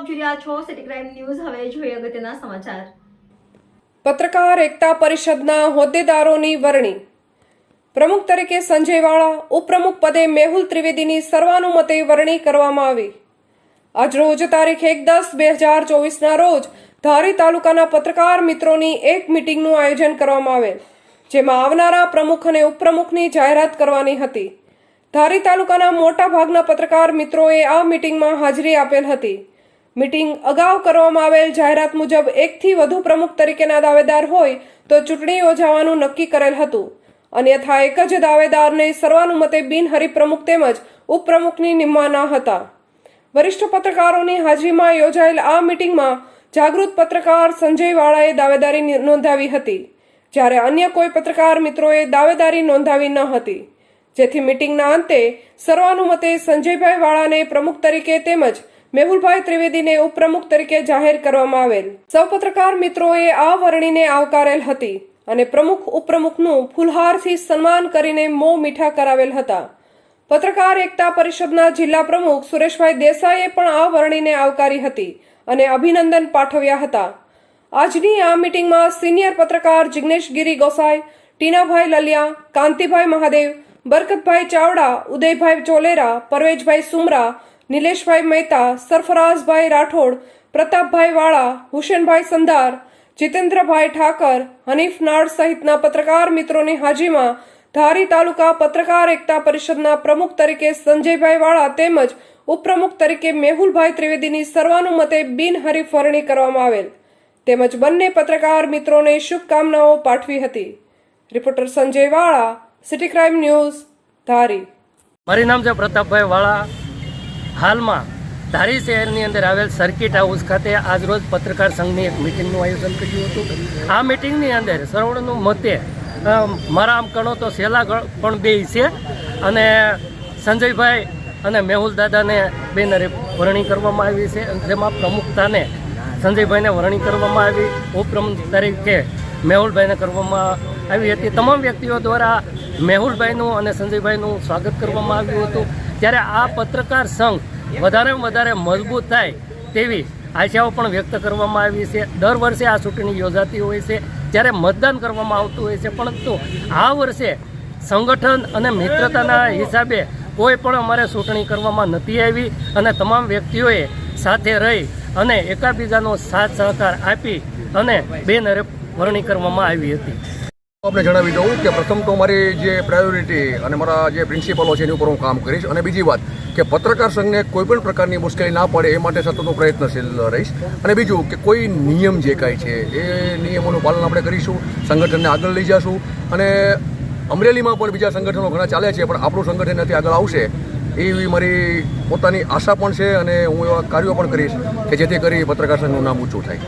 આપ જોઈ રહ્યા છો સિટી ક્રાઇમ ન્યૂઝ. હવે જોઈએ અગત્યના સમાચાર. પત્રકાર એકતા પરિષદના હોદ્દેદારોની વરણી. પ્રમુખ તરીકે સંજયવાળા ઉપપ્રમુખ પદે મેહુલ ત્રિવેદીની સર્વાનુમતે વરણી કરવામાં આવી. આજરોજ તારીખ એક દસ બે હજાર ચોવીસના રોજ ધારી તાલુકાના પત્રકાર મિત્રોની એક મિટિંગનું આયોજન કરવામાં આવેલ, જેમાં આવનારા પ્રમુખ અને ઉપપ્રમુખની જાહેરાત કરવાની હતી. ધારી તાલુકાના મોટા ભાગના પત્રકાર મિત્રોએ આ મિટિંગમાં હાજરી આપેલ હતી. મિટિંગ અગાઉ કરવામાં આવેલ જાહેરાત મુજબ એકથી વધુ પ્રમુખ તરીકેના દાવેદાર હોય તો ચૂંટણી યોજાવાનું નક્કી કરેલ હતું. અન્યથા એક જ દાવેદારને સર્વાનુમતે બિનહરીફ પ્રમુખ તેમજ ઉપપ્રમુખની નિમવાના હતા. વરિષ્ઠ પત્રકારોની હાજરીમાં યોજાયેલ આ મિટિંગમાં જાગૃત પત્રકાર સંજય વાળાએ દાવેદારી નોંધાવી હતી. જ્યારે અન્ય કોઈ પત્રકાર મિત્રોએ દાવેદારી નોંધાવી ન હતી. જેથી મિટિંગના અંતે સર્વાનુમતે સંજયભાઈ વાળાને પ્રમુખ તરીકે તેમજ મેહુલભાઈ ત્રિવેદીને ઉપપ્રમુખ તરીકે જાહેર કરવામાં આવેલ. સૌ પત્રકાર મિત્રોએ આ વરણીને આવકારેલ હતી અને પ્રમુખ ઉપપ્રમુખનું ફુલહારથી સન્માન કરીને મો મીઠા કરાવેલ હતા. પત્રકાર એકતા પરિષદના જિલ્લા પ્રમુખ સુરેશભાઈ દેસાઈએ પણ આ વરણીને આવકારી હતી અને અભિનંદન પાઠવ્યા હતા. આજની આ મિટિંગમાં સિનિયર પત્રકાર જિગ્નેશ ગિરી ગોસાઈ, ટીનાભાઈ લલિયા, કાંતિભાઈ મહાદેવ, બરકતભાઈ ચાવડા, ઉદયભાઈ ચોલેરા, પરવેજભાઈ સુમરા નિલેશભાઈ મહેતા, સરફરાઝભાઈ રાઠોડ, પ્રતાપભાઈ વાળા, હુસેનભાઈ સંધાર, જીતેન્દ્રભાઈ ઠાકર, હનીફ નાડ સહિતના પત્રકાર મિત્રોની હાજરીમાં ધારી તાલુકા પત્રકાર એકતા પરિષદના પ્રમુખ તરીકે સંજયભાઈ વાળા તેમજ ઉપપ્રમુખ તરીકે મેહુલભાઈ ત્રિવેદીની સર્વાનુમતે બિનહરીફ વરણી કરવામાં આવેલ. તેમજ બંને પત્રકાર મિત્રોને શુભકામનાઓ પાઠવી હતી. રિપોર્ટર સંજય વાળા, સિટી ક્રાઇમ ન્યૂઝ, ધારી. મારી નામ છે પ્રતાપભાઈ વાળા. હાલમાં ધારી શહેરની અંદર આવેલ સર્કિટ હાઉસ ખાતે આજરોજ પત્રકાર સંઘની એક મિટિંગનું આયોજન કર્યું હતું. આ મિટિંગની અંદર સરવણનું મતે મારા આમ ગણો તો ગણ પણ બે છે અને સંજયભાઈ અને મેહુલ દાદાને બેનરે વરણી કરવામાં આવી છે જેમાં પ્રમુખતાને સંજયભાઈને વરણી કરવામાં આવી. ઉપપ્રમુખ તરીકે મેહુલભાઈને કરવામાં આવી હતી. તમામ વ્યક્તિઓ દ્વારા મેહુલભાઈનું અને સંજયભાઈનું સ્વાગત કરવામાં આવ્યું હતું. ત્યારે આ પત્રકાર સંઘ વધારે વધારે મજબૂત થાય તેવી આશાઓ પણ વ્યક્ત કરવામાં આવી છે. દર વર્ષે આ ચૂંટણી યોજાતી હોય છે. ત્યારે મતદાન કરવામાં આવતું હોય છે. પરંતુ આ વર્ષે સંગઠન અને મિત્રતાના હિસાબે કોઈ પણ અમારે ચૂંટણી કરવામાં નથી આવી અને તમામ વ્યક્તિઓએ સાથે રહી અને એકાબીજાનો સાથ સહકાર આપી અને બેનરે વરણી કરવામાં આવી હતી. આપને જણાવી દઉં કે પ્રથમ તો મારી જે પ્રાયોરિટી અને મારા જે પ્રિન્સિપલો છે એની ઉપર હું કામ કરીશ. અને બીજી વાત કે પત્રકાર સંઘને કોઈ પણ પ્રકારની મુશ્કેલી ના પડે એ માટે સતત હું પ્રયત્નશીલ રહીશ. અને બીજું કે કોઈ નિયમ જે કાંઈ છે એ નિયમોનું પાલન આપણે કરીશું, સંગઠનને આગળ લઈ જશું. અને અમરેલીમાં પણ બીજા સંગઠનો ઘણા ચાલે છે, પણ આપણું સંગઠન અત્યારે આગળ આવશે એવી મારી પોતાની આશા પણ છે અને હું એવા કાર્યો પણ કરીશ કે જેથી કરી પત્રકાર સંઘનું નામ ઊંચું થાય.